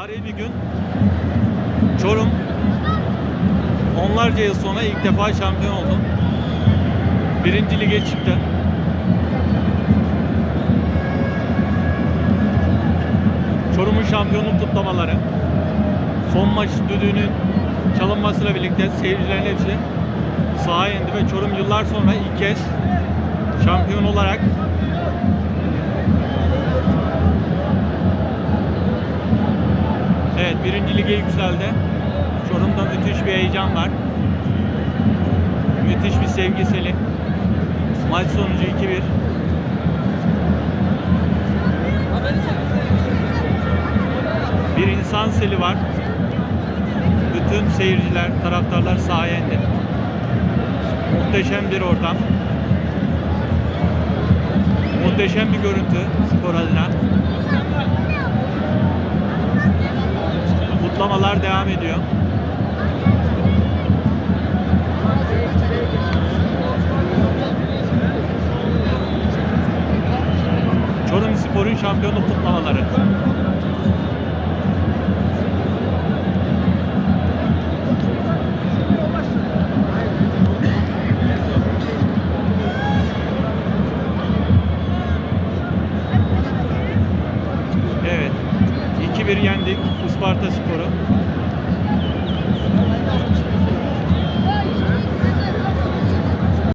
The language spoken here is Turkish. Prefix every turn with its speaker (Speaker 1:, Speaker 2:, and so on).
Speaker 1: Tarihi bir gün Çorum onlarca yıl sonra ilk defa şampiyon oldu. Birinci lige çıktı. Çorum'un şampiyonluk kutlamaları. Son maç düdüğünün çalınmasıyla birlikte seyircilerin hepsi sahaya indi ve Çorum yıllar sonra ilk kez şampiyon olarak Evet birinci lige yükseldi. Çorum'da müthiş bir heyecan var. Müthiş bir sevgiseli. Maç sonucu 2-1. Bir insan seli var. Bütün seyirciler, taraftarlar sahaya indi. Muhteşem bir ortam. Muhteşem bir görüntü spor adına. Kutlamalar devam ediyor. Çorum Spor'un şampiyonluk kutlamaları. 2-1 yendik Isparta Spor'u.